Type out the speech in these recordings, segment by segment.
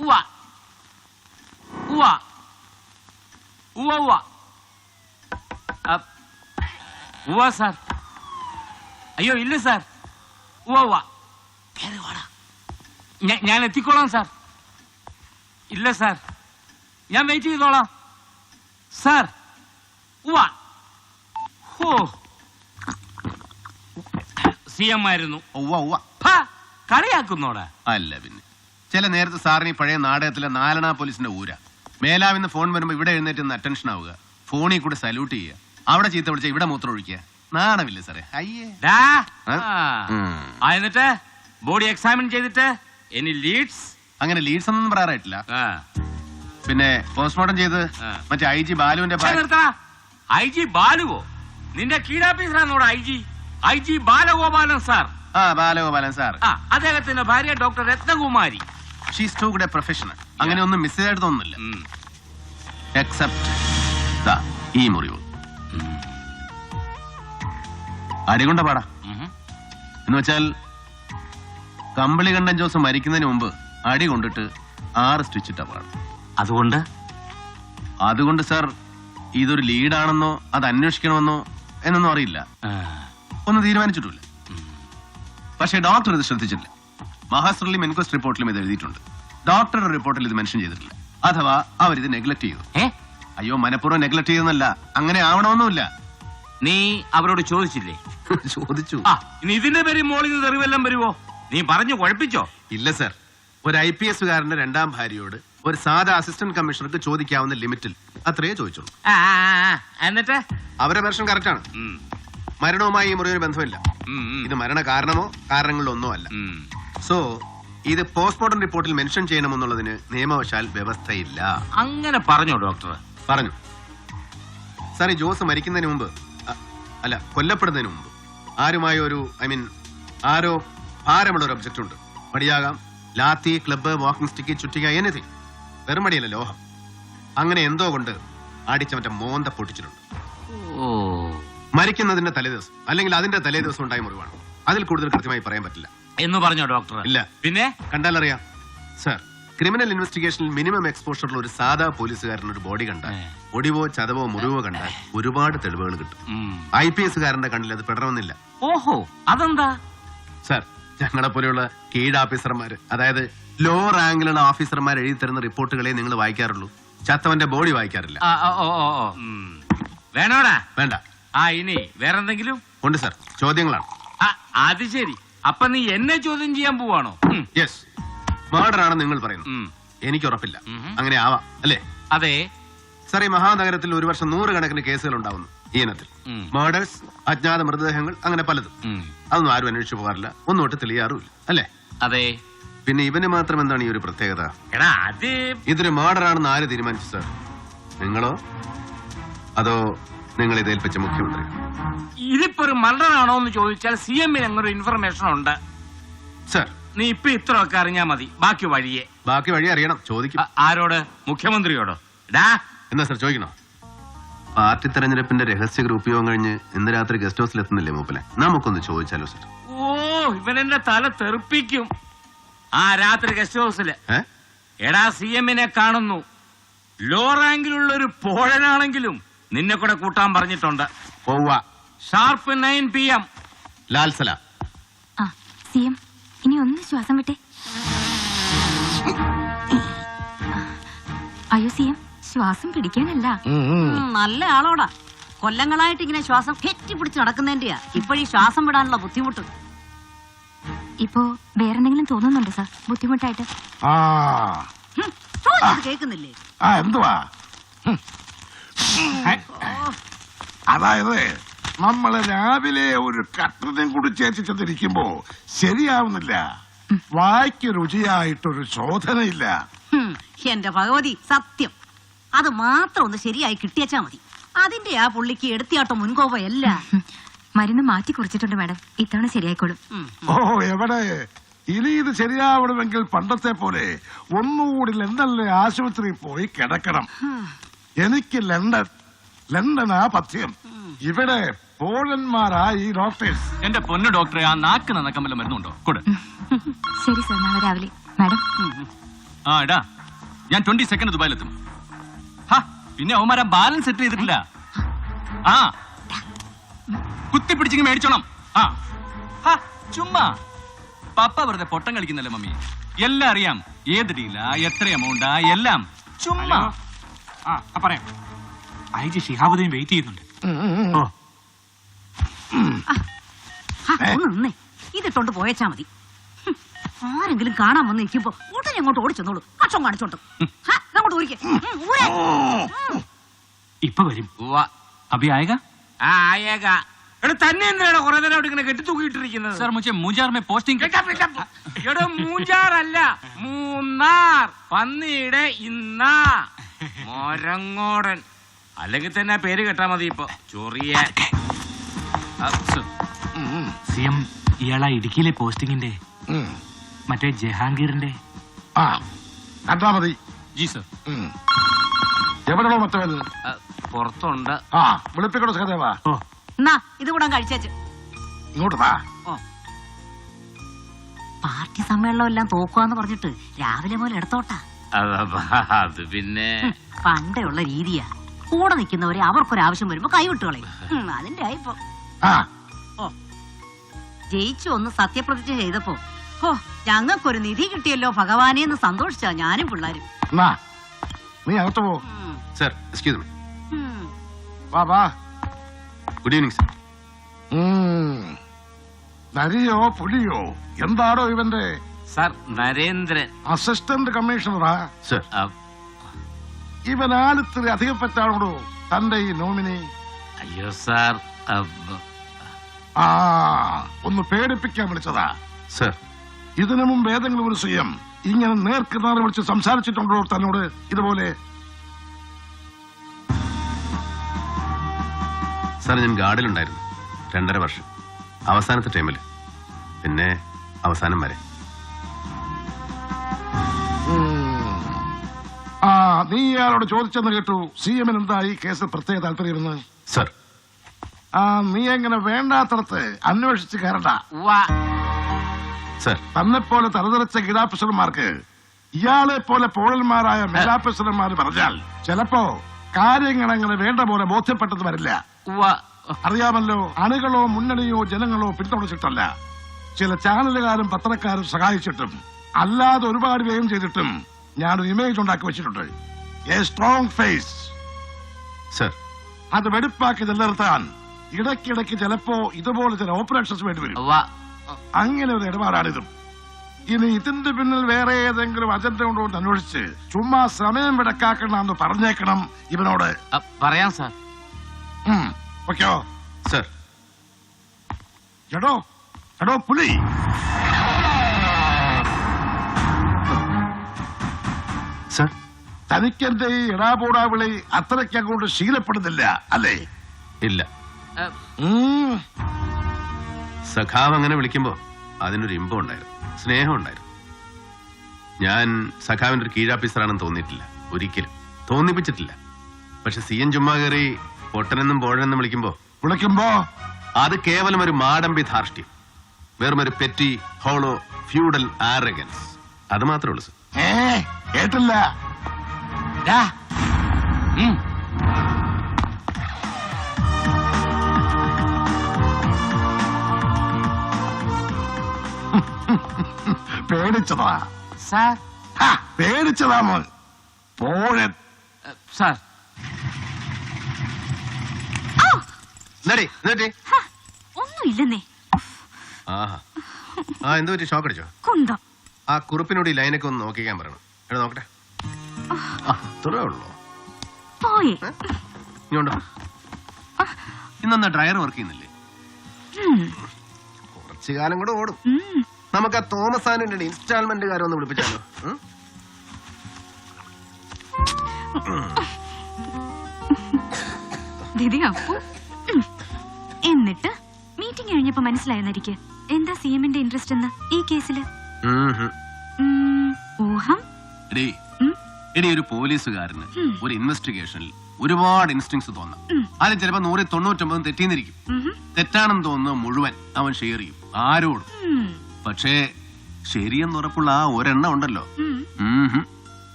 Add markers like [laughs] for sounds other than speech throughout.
ഉവ ഉവ ഉവ ഉവ ഉവ്വ സാർ. അയ്യോ ഇല്ല സാർ. ഉവ ഉവ ഞാൻ എത്തിക്കോളാം സാർ. ഇല്ല സാർ. ഞാൻ വെയിറ്റ് ചെയ്തോളാം. സാർ. ഉവ ഹോ. സി എം ആയിരുന്നു. കളിയാക്കുന്നോടാ. അല്ല പിന്നെ. ചില നേരത്തെ സാറിന് ഈ പഴയ നാടകത്തിലെ നാലണ പോലീസിന്റെ ഊര. മേലാവിന്ന് ഫോൺ വരുമ്പോൾ ഇവിടെ എഴുന്നേറ്റ് നിന്ന് അറ്റൻഷൻ ആവുക. ഫോണിൽ കൂടെ സല്യൂട്ട് ചെയ്യുക. അവിടെ ചീത്ത വിളിച്ച ഇവിടെ മൂത്രം ഒഴിക്കുക. നാണമില്ല സാറേ? അയ്യേ. ഡാ. ആ? ആ. എന്നിട്ട്? ബോഡി എക്സാമിൻ ചെയ്തിട്ട്? എനി ലീഡ്സ് അങ്ങനെ ലീഡ്സ് ഒന്നും പറയാറായിട്ടില്ല. പിന്നെ പോസ്റ്റ്മോർട്ടം ചെയ്ത് ആ. മറ്റേ ഐ ജി ബാലുവിന്റെ ഭാര്യ- ഐ ജി ബാലുവോ? നിന്റെ കീഴാഫീസറാന്നോട് I G I G Balagopalan sir. ആ ബാലഗോപാലൻ സാർ. ആ അദ്ദേഹത്തിന്റെ ഭാര്യ doctor Ratnakumari. She's too good a professional അങ്ങനെ ഒന്നും മിസ് ചെയ്തായിട്ട് തോന്നുന്നില്ല. എക്സെപ്റ്റ് ഈ മുറിവ്. അടികൊണ്ട പാടാ. എന്ന് വെച്ചാൽ കമ്പിളി കണ്ടൻ ജോസ് മരിക്കുന്നതിന് മുമ്പ് അടി കൊണ്ടിട്ട് ആറ് സ്റ്റിച്ചിട്ട പാടും. അതുകൊണ്ട്? അതുകൊണ്ട് സാർ ഇതൊരു ലീഡാണെന്നോ അത് അന്വേഷിക്കണമെന്നോ എന്നൊന്നും അറിയില്ല. ഒന്നും തീരുമാനിച്ചിട്ടില്ല. പക്ഷേ ഡോക്ടർ ഇത് ശ്രദ്ധിച്ചില്ല മഹാസ്ട്രലിം എൻക്വസ്റ്റ് റിപ്പോർട്ടിലും ഇത് എഴുതിയിട്ടുണ്ട്. ഡോക്ടറുടെ റിപ്പോർട്ടിൽ ഇത് മെൻഷൻ ചെയ്തിട്ടില്ല. അഥവാ അവരിത് നെഗ്ലക്ട് ചെയ്തു. അയ്യോ മനഃപൂർവം നെഗ്ലക്ട് ചെയ്തെന്നല്ല അങ്ങനെ ആവണമെന്നുമില്ല. നീ അവരോട് ചോദിച്ചില്ലേ? [laughs] ചോദിച്ചു. ആ ഇനി ഇതിന്റെ പേര് മോളിൽ നിന്ന് തെറിവെല്ലാം വരുവോ? നീ പറഞ്ഞു കുഴപ്പിച്ചോ? ഇല്ല സർ. ഒരു ഐ പി എസുകാരന്റെ രണ്ടാം ഭാര്യയോട് ഒരു സാധാ അസിസ്റ്റന്റ് കമ്മീഷണർക്ക് ചോദിക്കാവുന്ന ലിമിറ്റിൽ അത്രയേ ചോദിച്ചുള്ളൂ. എന്നിട്ട്? അവരുടെ വെർഷൻ കറക്റ്റ് ആണ്. മരണവുമായി ഈ മുറിവിന് ബന്ധമില്ല. ഇത് മരണ കാരണമോ കാരണങ്ങളിലോ ഒന്നോ അല്ല സോ ഇത് പോസ്റ്റ്മോർട്ടം റിപ്പോർട്ടിൽ മെൻഷൻ ചെയ്യണമെന്നുള്ളതിന് നിയമവശാൽ വ്യവസ്ഥയില്ല. അങ്ങനെ പറഞ്ഞോ ഡോക്ടർ പറഞ്ഞു. സാറി ജോസ് മരിക്കുന്നതിന് മുമ്പ് അ- അല്ല കൊല്ലപ്പെടുന്നതിന് മുമ്പ് ആരുമായ ഒരു ഐ മീൻ ആരോ ഭാരമുള്ള ഒരു ഒബ്ജക്റ്റ് ഉണ്ട്. മടിയാകാം ലാത്തി ക്ലബ്ബ് വാക്കിംഗ് സ്റ്റിക്ക് ചുറ്റിക എനിത്തിങ് വെറും മടിയല്ല ലോഹം. അങ്ങനെ എന്തോ കൊണ്ട് മറ്റേ മോന്ത പൊട്ടിച്ചിട്ടുണ്ട്. ഓ. മരിക്കുന്നതിന്റെ തലേദിവസം അല്ലെങ്കിൽ അതിന്റെ തലേദിവസം ഉണ്ടായ മുറിവാണ്. അതിൽ കൂടുതൽ കൃത്യമായി പറയാൻ പറ്റില്ല. എന്ന് പറഞ്ഞോ ഡോക്ടർ ഇല്ല. പിന്നെ? കണ്ടാലറിയാം. സർ ക്രിമിനൽ ഇൻവെസ്റ്റിഗേഷനിൽ മിനിമം എക്സ്പോഷറിൽ ഒരു സാധാ പോലീസുകാരൻ ഒരു ബോഡി കണ്ടാൽ. ഒടിവോ ചതവോ മുറിവോ കണ്ടാൽ ഒരുപാട് തെളിവുകൾ കിട്ടും. ഐ പി എസുകാരന്റെ കണ്ണിൽ അത് പെടണമെന്നില്ല. ഓഹോ അതെന്താ? സർ ഞങ്ങളെ പോലെയുള്ള കീഴ് ഓഫീസർമാര് അതായത് ലോ റാങ്കിലുള്ള ഓഫീസർമാർ എഴുതി തരുന്ന റിപ്പോർട്ടുകളെ നിങ്ങൾ വായിക്കാറുള്ളൂ. ചത്തവന്റെ ബോഡി വായിക്കാറില്ല. വേണോടാ? വേണ്ട. ആ ഇനി വേറെന്തെങ്കിലും? ഉണ്ട് സർ ചോദ്യങ്ങളാണ്. ആ, അത് ശരി. അപ്പൊ നീ എന്നെ ചോദ്യം ചെയ്യാൻ പോവാണോ? ഉം. യെസ് മർഡർ ആണ് നിങ്ങൾ പറയുന്നത്. ഉം. എനിക്ക് ഉറപ്പില്ല. ഉം. അങ്ങനെ ആവാം അല്ലേ? അതെ. സാർ ഈ മഹാനഗരത്തിൽ ഒരു വർഷം നൂറുകണക്കിന് കേസുകൾ ഉണ്ടാവുന്നു ഈ ഇനത്തിൽ. ഉം. മർഡേഴ്സ് അജ്ഞാത മൃതദേഹങ്ങൾ അങ്ങനെ പലതും. ഉം. അതൊന്നും ആരും അന്വേഷിച്ചു പോകാറില്ല. ഒന്നും ഒട്ട് തെളിയാറുമില്ല അല്ലേ? അതെ. പിന്നെ ഇവന് മാത്രം എന്താണ് ഈ ഒരു പ്രത്യേകത? എടാ അത് ഇതൊരു മർഡർ ആണെന്ന് ആര് തീരുമാനിച്ചു സാർ നിങ്ങളോ? അതോ നിങ്ങൾ ഇതേൽപ്പിച്ച മുഖ്യമന്ത്രി. ഇതിപ്പോ ഒരു മർഡർ ആണോ എന്ന് ചോദിച്ചാൽ സി എമ്മിന് അങ്ങനെ ഒരു ഇൻഫർമേഷൻ ഉണ്ട്. സർ. നീ ഇപ്പൊ ഇത്രയൊക്കെ അറിഞ്ഞാ മതി. ബാക്കി വഴിയെ. ബാക്കി വഴി അറിയണം. ചോദിക്കും. ആ, ആരോട്? മുഖ്യമന്ത്രിയോടോ? ഡാ. എന്നാ സർ ചോദിക്കണോ? പാർട്ടി തെരഞ്ഞെടുപ്പിന്റെ രഹസ്യ ഗ്രൂപ്പ് യോഗം കഴിഞ്ഞ് ഇന്ന് രാത്രി ഗസ്റ്റ് ഹൗസിൽ എത്തുന്നില്ലേ മൂപ്പലെ നമുക്കൊന്ന് ചോദിച്ചാലോ സർ? ഓ ഇവൻ ഇവനെന്റെ തല തെറിപ്പിക്കും. ആ രാത്രി ഗസ്റ്റ് ഹൗസിൽ. ഏ? എടാ സി എമ്മിനെ കാണുന്നു. ലോ റാങ്കിലുള്ള ഒരു പോഴനാണെങ്കിലും നിന്നെ കൂടെ കൂട്ടാൻ പറഞ്ഞിട്ടുണ്ട്. പോവാ ഷാർപ്പ് നയൻ പി എം. ലാൽസല. ആ സി എം. ഇനി ഒന്ന് ശ്വാസം വിട്ടെ. അയ്യോ സി എം. ശ്വാസം പിടിക്കാനല്ല. നല്ല ആളോടാ. കൊല്ലങ്ങളായിട്ട് ഇങ്ങനെ ശ്വാസം കെറ്റിപ്പിടിച്ച് നടക്കുന്നതിന്റെയാ. ഇപ്പോഴീ ശ്വാസം വിടാനുള്ള ബുദ്ധിമുട്ട്. ഇപ്പോ വേറെന്തെങ്കിലും തോന്നുന്നുണ്ടോ സാർ? ബുദ്ധിമുട്ടായിട്ട്? കേൾക്കുന്നില്ലേ? ആ എന്തുവാ. അതായത് നമ്മൾ രാവിലെ ഒരു കട്ടനും കൂടി ചേച്ചി ചെന്നിരിക്കുമ്പോ ശരിയാവുന്നില്ല വായ്ക്ക് രുചിയായിട്ടൊരു ശോധനയില്ല. എന്റെ ഭഗവതി സത്യം. അത് മാത്രം ഒന്ന് ശരിയായി കിട്ടിയച്ചാ മതി. അതിന്റെ ആ പുള്ളിക്ക് എടുത്തിയാട്ടോ മുൻകോപയല്ല മരുന്ന് മാറ്റി കുറിച്ചിട്ടുണ്ട് മാഡം. ഇത്തവണ ശരിയായിക്കോളും. ഓ എവിടെ? ഇനി ഇത് ശരിയാവണമെങ്കിൽ പണ്ടത്തെ പോലെ ഒന്നുകൂടി എന്തല്ലേ ആശുപത്രിയിൽ പോയി കിടക്കണം. എനിക്ക് ലണ്ടൻ ലണ്ടനാ പഥ്യം ഇവിടെ പോളന്മാരായി ഈ ഡോക്ടേഴ്സ്. എന്റെ പൊന്നു ഡോക്ടറെ ആ നാക്ക് നന്നക്കമ്പല മരുന്നുണ്ടോ കൂടെ. ശരി സാർ നാളെ രാവിലെ. മാഡം. ആ എടാ ഞാൻ ട്വന്റി സെക്കൻഡ് ദുബായിലെത്തും. ഹാ പിന്നെ അവന്മാരാ ബാലൻസ് സെറ്റ് ചെയ്തിട്ടില്ല. ആ. കുത്തിപ്പിടിച്ചിങ്ങ് മേടിച്ചോണം. ആ. ഹാ ചുമ്മാ. പപ്പ വെറുതെ പൊട്ടം കളിക്കുന്നല്ലേ മമ്മി? എല്ലാം അറിയാം. ഏത് ഡീലാ എത്ര എമൗണ്ടാ എല്ലാം. ചുമ്മാ. ആ ആ, പറയാം. ഐ ജി ഷിഹാബുദ്ദീൻ വെയിറ്റ് ചെയ്യുന്നുണ്ട്. ഓ. ഹാ, ഒന്ന് ഇതിട്ടോണ്ട് പോയച്ചാ മതി. ഹും, ആരെങ്കിലും കാണാൻ വന്ന് നിൽക്കുമ്പോ ഉടനെ അങ്ങോട്ട് ഓടിച്ചെന്നോളൂ അച്ഛൻ കാണിച്ചോണ്ട് ഹാ, അങ്ങോട്ട് ഊരിക്കെ. ഊരെ. ഇപ്പൊ വരും. ഉവ്വ. അഭി ആയേഗാ? ആ ആയേക എടാ തന്നെ എന്തിനാണ് കുറെ നേരം അവിടെ ഇങ്ങനെ കെട്ടിത്തൂക്കിയിട്ടിരിക്കുന്നത്? സർ മുझे മൂഞ്ചാർ മേ പോസ്റ്റിംഗ് കേട്ടാ, കേട്ടാ. എടോ മൂഞ്ചാറല്ല. മൂന്നാർ. പന്നിയുടെ ഇന്ന. മൊരങ്ങോടൻ. അല്ലെങ്കിൽ തന്നെ പേര് കേട്ടാ മതി ഇപ്പൊ. ചൊറിയ. സി എം ഇയാളാ ഇടുക്കിയിലെ പോസ്റ്റിങ്ങിന്റെ. മറ്റേ ജഹാംഗീറിന്റെ. ആ കണ്ടാ മതി. ജി സർ. ഉം. എവിടെയോ മറ്റവൻ ആ, പുറത്തുണ്ട്. ആ വിളിപ്പിക്കണോ സഹദേവ എന്നാ ഇത് കൂടെ കഴിച്ചേച്ച്. ഇങ്ങോട്ട് വാ. പാർട്ടി സമ്മേളനം എല്ലാം തോക്കുവാന്ന് പറഞ്ഞിട്ട് രാവിലെ മുതൽ എടുത്തോട്ടാ. അത് പിന്നെ. പണ്ടുള്ള രീതിയാ. കൂടെ നിൽക്കുന്നവരെ അവർക്കൊരാവശ്യം വരുമ്പോ കൈവിട്ടുകളെ അതിന്റെ ആയിപ്പോ. ജയിച്ചു ഒന്ന് സത്യപ്രതിജ്ഞ ചെയ്തപ്പോ. ഓ ഞങ്ങൾക്കൊരു നിധി കിട്ടിയല്ലോ ഭഗവാനെ എന്ന് സന്തോഷിച്ചാ ഞാനും പിള്ളേരും. നീ അകത്ത് പോ. ഉം, സർ എക്സ്ക്യൂസ് മീ ഉം. വാ വാ. ഗുഡ് ഈവനിങ് സർ ഉം. നരിയോ പുലിയോ എന്താണോ ഇവന്റെ? സാർ നരേന്ദ്രൻ അസിസ്റ്റന്റ് കമ്മീഷണറാ സർ ഇവൻ ആലിത്തിരി അധികപ്പെട്ടാണോ തന്റെ ഈ നോമിനി. അയ്യോ സാർ ആ, ആ ഒന്ന് പേടിപ്പിക്കാൻ വിളിച്ചതാ. സർ. ഇതിനു മുമ്പ് ഏതെങ്കിലും ഒരു സ്വയം ഇങ്ങനെ നേർക്ക് നേരെ വിളിച്ച് സംസാരിച്ചിട്ടുണ്ടോ തന്നോട്? ഇതുപോലെ. സാർ ഞാൻ ഗാർഡിലുണ്ടായിരുന്നു. രണ്ടര വർഷം. അവസാനത്തെ ടൈമിൽ പിന്നെ അവസാനം വരെ. നീ ഇയാളോട് ചോദിച്ചെന്ന് കേട്ടു. സി എമ്മിന് എന്താ ഈ കേസിൽ പ്രത്യേക താല്പര്യമെന്ന് സർ. ആ നീ എങ്ങനെ വേണ്ടാത്തടത്ത് അന്വേഷിച്ച് കയറണ്ട. സർ. തന്നെ പോലെ തലതെറിച്ച ഗീതാഫീസർമാർക്ക് ഇയാളെ പോലെ പോഴന്മാരായ മേലാഫീസർമാർ പറഞ്ഞാൽ ചിലപ്പോ കാര്യങ്ങൾ അങ്ങനെ വേണ്ട പോലെ ബോധ്യപ്പെട്ടത് വരില്ല. അറിയാമല്ലോ അണികളോ മുന്നണിയോ ജനങ്ങളോ പിന്തുണച്ചിട്ടല്ല. ചില ചാനലുകാരും പത്രക്കാരും സഹായിച്ചിട്ടും അല്ലാതെ ഒരുപാട് വേഗം ചെയ്തിട്ടും ഞാനൊരു ഇമേജ് ഉണ്ടാക്കി വെച്ചിട്ടുണ്ട്. A strong face sir. അത് വെടിപ്പാക്കി നിലനിർത്താൻ ഇടയ്ക്കിടയ്ക്ക് ചിലപ്പോ ഇതുപോലെ ചില ഓപ്പറേഷൻസ് വേണ്ടി വരും. അങ്ങനെ ഒരു ഇടപാടാണിതും. ഇനി ഇതിന്റെ പിന്നിൽ വേറെ ഏതെങ്കിലും അജണ്ട ഉണ്ടോ എന്ന് അന്വേഷിച്ച് ചുമ്മാ സമയം വിടക്കാക്കണം എന്ന് പറഞ്ഞേക്കണം ഇവനോട്. പറയാം സാർ. ഓക്കെയോ? സർ. എടോ എടോ പുലി. സർ? തനിക്കെന്റെ ഈ എടാപോടാ വിളി? അത്രയ്ക്ക് അങ്ങോട്ട് ശീലപ്പെടുന്നില്ല അല്ലേ? ഇല്ല. ഉം, സഖാവ് അങ്ങനെ വിളിക്കുമ്പോ അതിനൊരു ഇമ്പം ഉണ്ടായിരുന്നു സ്നേഹം ഉണ്ടായിരുന്നു. ഞാൻ സഖാവിന്റെ ഒരു കീഴാഫീസറാണെന്ന് തോന്നിയിട്ടില്ല ഒരിക്കലും. തോന്നിപ്പിച്ചിട്ടില്ല. പക്ഷെ സി എൻ ചുമ്മാ കയറി പൊട്ടനെന്നും പോഴനെന്നും വിളിക്കുമ്പോ വിളിക്കുമ്പോ? അത് കേവലം ഒരു മാടമ്പി ധാർഷ്ട്യം. വെറും ഒരു പെറ്റി ഹോളോ ഫ്യൂഡൽ ആരഗൻസ് അത് മാത്രമേ ഉള്ളൂ സർ. ഏ? കേട്ടില്ല. പേടിച്ചതാ. സാർ. ഹാ, പേടിച്ചതാ മോൻ പോഴൻ ആ, സാർ. എന്നടി എന്നിട്ടേ ഒന്നുമില്ലെന്നേ. ആഹാ. ആ എന്ത് പറ്റി ഷോക്ക് അടിച്ചോ? കുന്തം. ആ കുറിപ്പിനോട് ഈ ലൈനൊക്കെ ഒന്ന് നോക്കിക്കാൻ പറയണം. എടാ നോക്കട്ടെ. ആ. ഇത്രേ ഉള്ളൂ? പോയേ. ഇങ്ങോട്ടോ ഇന്നെന്നാ ഡ്രയർ വർക്ക് ചെയ്യുന്നില്ലേ? കുറച്ചു കാലം കൂടെ ഓടും. നമുക്ക് ആ തോമസ് ആനന്റെ ഇൻസ്റ്റാൾമെന്റുകാരെ ഒന്ന് വിളിപ്പിച്ചാലോ? ദിദി അപ്പു. എന്നിട്ട് മീറ്റിംഗ് കഴിഞ്ഞപ്പോ മനസ്സിലായെന്നരിക്ക് എന്താ സി എമ്മിന്റെ ഇൻട്രസ്റ്റ് എന്ന് ഈ കേസിൽ ഊഹം. എടീ. എടീ ഒരു പോലീസുകാരന്. ഒരു ഇൻവെസ്റ്റിഗേഷനിൽ ഒരുപാട് ഇൻസ്റ്റിങ്സ് തോന്നാം. അതിൽ ചിലപ്പോ നൂറിൽ തൊണ്ണൂറ്റൊമ്പതും തെറ്റിന്നിരിക്കും. തെറ്റാണെന്ന് തോന്നുന്നത് മുഴുവൻ അവൻ ഷെയർ ചെയ്യും. ആരോടും. പക്ഷേ ശരിയെന്ന് ഉറപ്പുള്ള ആ ഒരെണ്ണം ഉണ്ടല്ലോ.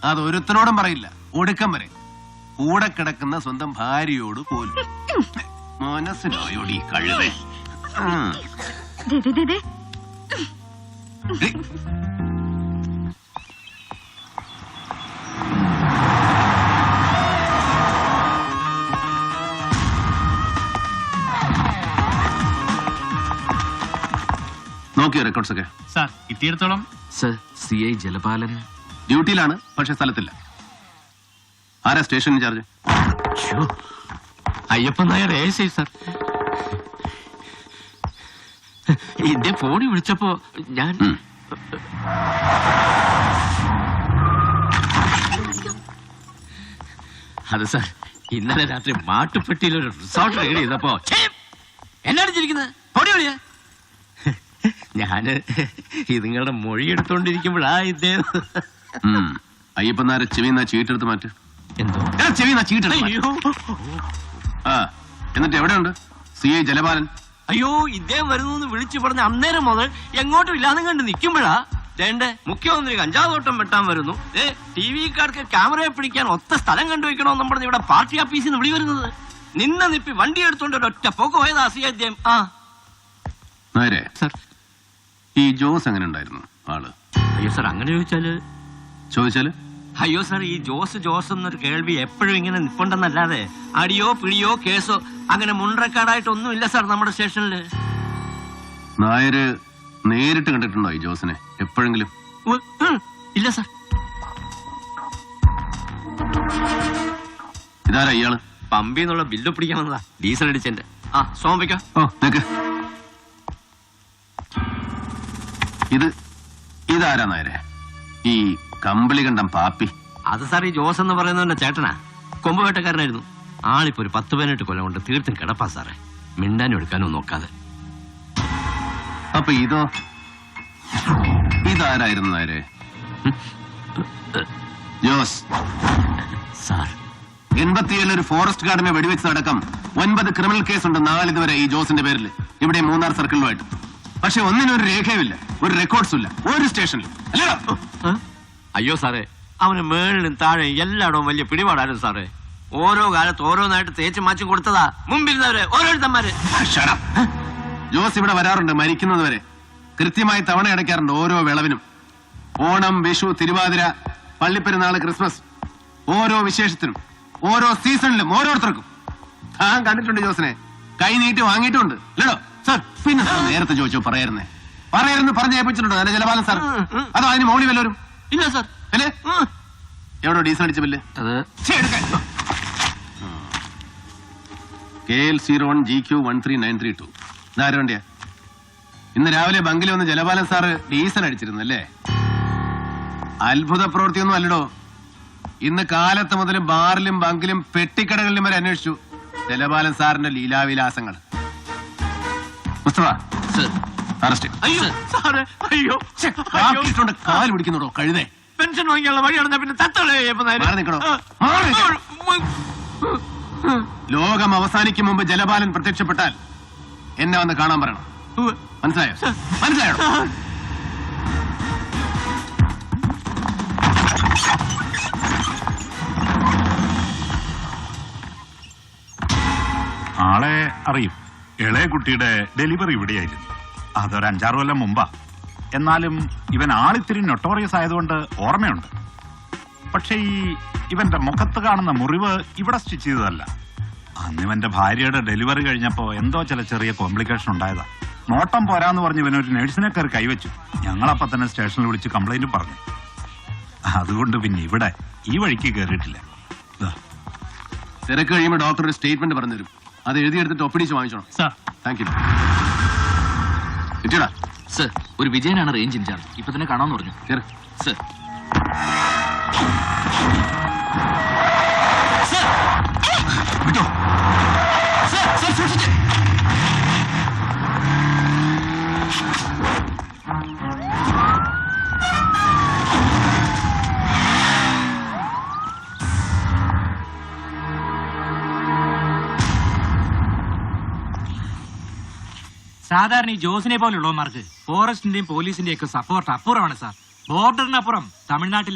അത് ഒരുത്തനോടും പറയില്ല. ഒടുക്കം വരെ. കൂടെ കിടക്കുന്ന സ്വന്തം ഭാര്യയോട് പോലും. മനസ്സിലായോടി കഴുതേ? നോക്കിയോ റെക്കോർഡ്സ് ഒക്കെ? സാർ കിട്ടിയിടത്തോളം സർ സി ഐ ജലപാലൻ. ഡ്യൂട്ടിയിലാണ് പക്ഷെ സ്ഥലത്തില്ല. ആരാ സ്റ്റേഷൻ ഇൻചാർജ് അയ്യപ്പൻ നായർ എ സർ. എന്റെ ഫോണിൽ വിളിച്ചപ്പോ ഞാൻ ഉം. അത് സാർ ഇന്നലെ രാത്രി മാട്ടുപ്പെട്ടിയിൽ ഒരു റിസോർട്ട് റെഡി ചെയ്തപ്പോ ഛേ, എന്നാണ് ചിരിക്കുന്നത്? പൊടി വിളിയ ഞാൻ ഇതുങ്ങളുടെ മൊഴി എടുത്തോണ്ടിരിക്കുമ്പോഴാ ഇദ്ദേഹം. അയ്യപ്പനാരെ ചെവിന്നാ ചീട്ടെടുത്ത് മാറ്റ്. എന്തോ? ചെവിന്നാ ചീട്ടെടുത്ത്. ആ എന്നിട്ട് എവിടെയുണ്ട്? C I Jalapalan. അയ്യോ ഇദ്ദേഹം വരുന്നു വിളിച്ചു പറഞ്ഞ അന്നേരം മുതൽ എങ്ങോട്ടും ഇല്ലാതെ കണ്ട് നിൽക്കുമ്പോഴാ വേണ്ടേ മുഖ്യമന്ത്രി കഞ്ചാവോട്ടം വെട്ടാൻ വരുന്നു. ഏ ടി വിക്കാർക്ക് ക്യാമറയെ പിടിക്കാൻ ഒത്ത സ്ഥലം കണ്ടുവയ്ക്കണമെന്നും പറഞ്ഞ് ഇവിടെ പാർട്ടി ഓഫീസിൽ നിന്ന് വിളി വരുന്നത്. നിന്ന നിപ്പി വണ്ടി എടുത്തോണ്ട് ഒരൊറ്റ പോക്ക് പോയതാ സി അദ്ദേഹം. ആ. നേരെ. ഈ ജോസ് എങ്ങനെ ഉണ്ടായിരുന്നു ആൾ? അയ്യോ സാർ അങ്ങനെ ചോദിച്ചാൽ? ചോദിച്ചാൽ? അയ്യോ സാർ ഈ ജോസ് ജോസ് എന്നൊരു കേൾവി എപ്പോഴും ഇങ്ങനെ നിപ്പുണ്ടെന്നല്ലാതെ അടിയോ പിടിയോ കേസോ അങ്ങനെ മുൻറെക്കാർഡായിട്ടൊന്നും ഇല്ല സാർ നമ്മുടെ സ്റ്റേഷനിൽ. നായര് നേരിട്ട് കണ്ടിട്ടുണ്ടോ ഈ ജോസിനെ എപ്പോഴെങ്കിലും? ഇല്ല സാർ. ഇതാരാ ഇയാൾ? പമ്പിന്നുള്ള ബില്ല് പിടിക്കാൻ വന്നതാ ഡീസൽ അടിച്ചെന്റെ ആ സോമിക്കോ ഓ നിക്ക്. ഇത് ഇതാരാ നേരെ ഈ കമ്പിളി കണ്ടം പാപ്പി. അത് സാർ ഈ ജോസ് എന്ന് പറയുന്നവന്റെ ചേട്ടനാ. കൊമ്പ് വേട്ടക്കാരനായിരുന്നു ആളിപ്പോ ഒരു പത്ത് പതിനെട്ട് കൊല്ലം കൊണ്ട് തീർത്തും കിടപ്പാ സാറേ. മിണ്ടാനും എടുക്കാനും നോക്കാതെ. അപ്പൊ ഇതോ? ഇതാരായിരുന്നു നേരെ ജോസ്. സാർ. എൺപത്തിയേഴിൽ ഒരു ഫോറസ്റ്റ് ഗാർഡിനെ വെടിവെച്ചതടക്കം ഒൻപത് ക്രിമിനൽ കേസുണ്ട് നാലിതുവരെ ഈ ജോസിന്റെ പേരിൽ. ഇവിടെ മൂന്നാർ സർക്കിളിലുമായിട്ട്. പക്ഷെ ഒന്നിനും ഒരു രേഖയുമില്ല. ഒരു റെക്കോർഡ്സും ഇല്ല ഒരു സ്റ്റേഷനിലും. അല്ലടാ അയ്യോ സാറേ അവന് മേളിലും താഴെ എല്ലായിടവും വലിയ പിടിപാടായിരുന്നു സാറേ. ഓരോ കാലത്ത് ഓരോന്നായിട്ട് തേച്ച് മാച്ചും കൊടുത്തതാ മുമ്പിരുന്നവര് ഓരോരുത്തന്മാര്. ജോസ് ഇവിടെ വരാറുണ്ട് മരിക്കുന്നത് വരെ. കൃത്യമായി തവണ അടയ്ക്കാറുണ്ട് ഓരോ വിളവിനും. ഓണം വിഷു തിരുവാതിര പള്ളിപ്പെരുന്നാൾ ക്രിസ്മസ്. ഓരോ വിശേഷത്തിനും. ഓരോ സീസണിലും ഓരോരുത്തർക്കും. താൻ കണ്ടിട്ടുണ്ട് ജോസിനെ. കൈ നീട്ടി വാങ്ങിയിട്ടുണ്ട്. അല്ലടോ സാർ പിന്നെ സാർ നേരത്തെ ചോദിച്ചോ പറയായിരുന്നേ. പറയായിരുന്നു പറഞ്ഞു ഏൽപ്പിച്ചിട്ടുണ്ടോ. നല്ല ജലപാലം സാർ? അതോ അതിന് മോളി വല്ലവരും? ഇല്ല സാർ. അല്ലേ? എവിടെ ഡീസൽ അടിച്ച ബില്ല്. അത് K L zero one G Q one three nine three two. ഇതാരും വണ്ടിയാ? ഇന്ന് രാവിലെ ബങ്കിൽ വന്ന് ജലപാലൻ സാറ് ഡീസൽ അടിച്ചിരുന്നു അല്ലേ? അത്ഭുത പ്രവൃത്തിയൊന്നും അല്ലടോ. ഇന്ന് കാലത്ത് മുതൽ ബാറിലും ബങ്കിലും പെട്ടിക്കടകളിലും വരെ അന്വേഷിച്ചു ജലപാലൻ സാറിന്റെ ലീലാവിലാസങ്ങൾ. മുസ്തഫ അറസ്റ്റ്. അയ്യോ സാറേ അയ്യോ. കാൽ കഴുതേ. പെൻഷൻ വാങ്ങിയുള്ള വഴി നടന്ന പിന്നെ തത്തളേ മാറി നിൽക്കണോ? മാറി നിൽക്കണം. ലോകം അവസാനിക്കും മുമ്പ് ജലപാലൻ പ്രത്യക്ഷപ്പെട്ടാൽ എന്നെ വന്ന് കാണാൻ പറയണം. മനസ്സിലായോ? മനസ്സിലായോ? ആളെ അറിയും. ഇളയ കുട്ടിയുടെ ഡെലിവറി ഇവിടെയായിരുന്നു. അതൊരു അഞ്ചാറ് കൊല്ലം മുമ്പാ. എന്നാലും ഇവൻ ആളിത്തിരി നൊട്ടോറിയസ് ആയതുകൊണ്ട് ഓർമ്മയുണ്ട്. പക്ഷേ ഈ ഇവന്റെ മുഖത്ത് കാണുന്ന മുറിവ് ഇവിടെ സ്റ്റിച്ച് ചെയ്തതല്ല. അന്ന് ഇവന്റെ ഭാര്യയുടെ ഡെലിവറി കഴിഞ്ഞപ്പോ എന്തോ ചില ചെറിയ കോംപ്ലിക്കേഷൻ ഉണ്ടായതാ. നോട്ടം പോരാന്ന് പറഞ്ഞ് ഇവനൊരു നഴ്സിനെ കയറി കൈവച്ചു. ഞങ്ങളപ്പം തന്നെ സ്റ്റേഷനിൽ വിളിച്ച് കംപ്ലൈന്റ് പറഞ്ഞു. അതുകൊണ്ട് പിന്നെ ഇവിടെ ഈ വഴിക്ക് കയറിയിട്ടില്ല. തിരക്ക് കഴിയുമ്പോൾ ഡോക്ടർ ഒരു സ്റ്റേറ്റ്മെന്റ് പറഞ്ഞുതരും. അത് എഴുതിയെടുത്തിട്ട് ഒപ്പിടിച്ച് വാങ്ങിച്ചോണം. സാർ. താങ്ക് യു കിട്ടിയടാ സർ ഒരു വിജയനാണ് റേഞ്ച് ഇൻചാർജ്. ഇപ്പൊ തന്നെ കാണാമെന്ന് പറഞ്ഞു. കേറ്. സർ സാധാരണ ഈ ജോസിനെ പോലുള്ളവന്മാർക്ക് ഫോറസ്റ്റിന്റെയും പോലീസിന്റെയും ഒക്കെ സപ്പോർട്ട് അപ്പുറമാണ് സാർ. ബോർഡറിനപ്പുറം തമിഴ്നാട്ടിൽ.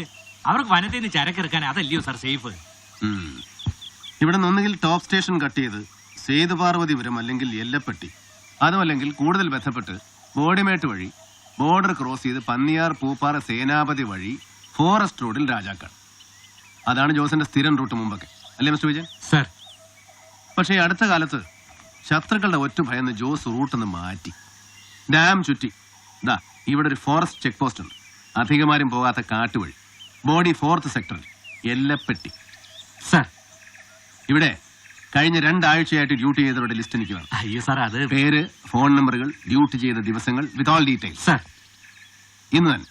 അവർക്ക് വനത്തിൽ നിന്ന് ചരക്കിറക്കാൻ അതല്ലയോ സാർ സേഫ്. ഇവിടെ നിന്നെങ്കിൽ ടോപ്പ് സ്റ്റേഷൻ കട്ട് ചെയ്ത് സേതുപാർവതിപുരം അല്ലെങ്കിൽ എല്ലപ്പെട്ടി. അതുമല്ലെങ്കിൽ കൂടുതൽ ബന്ധപ്പെട്ട് ബോഡിമേട്ട് വഴി ബോർഡർ ക്രോസ് ചെയ്ത് പന്നിയാർ പൂപ്പാറ സേനാപതി വഴി ഫോറസ്റ്റ് റോഡിൽ രാജാക്കാട് അതാണ് ജോസിന്റെ സ്ഥിരം റൂട്ട് മുമ്പൊക്കെ. അല്ലേ മിസ്റ്റർ വിജയൻ? സർ പക്ഷേ അടുത്ത കാലത്ത് ശത്രുക്കളുടെ ഒറ്റ ഭയന്ന് ജോസ് റൂട്ടന്ന് മാറ്റി. ഡാം ചുറ്റി. ദാ ഇവിടെ ഒരു ഫോറസ്റ്റ് ചെക്ക് പോസ്റ്റ് ഉണ്ട്. അധികമാരും പോകാത്ത കാട്ടുവഴി. ബോഡി ഫോർത്ത് സെക്ടറിൽ. എല്ലപ്പെട്ടി സർ ഇവിടെ കഴിഞ്ഞ രണ്ടാഴ്ചയായിട്ട് ഡ്യൂട്ടി ചെയ്തവരുടെ ലിസ്റ്റ് എനിക്ക് വേണം. അയ്യോ സാർ അത് പേര് ഫോൺ നമ്പറുകൾ ഡ്യൂട്ടി ചെയ്ത ദിവസങ്ങൾ വിത്ത് ഓൾ ഡീറ്റെയിൽസ്. സർ. ഇന്ന് തന്നെ.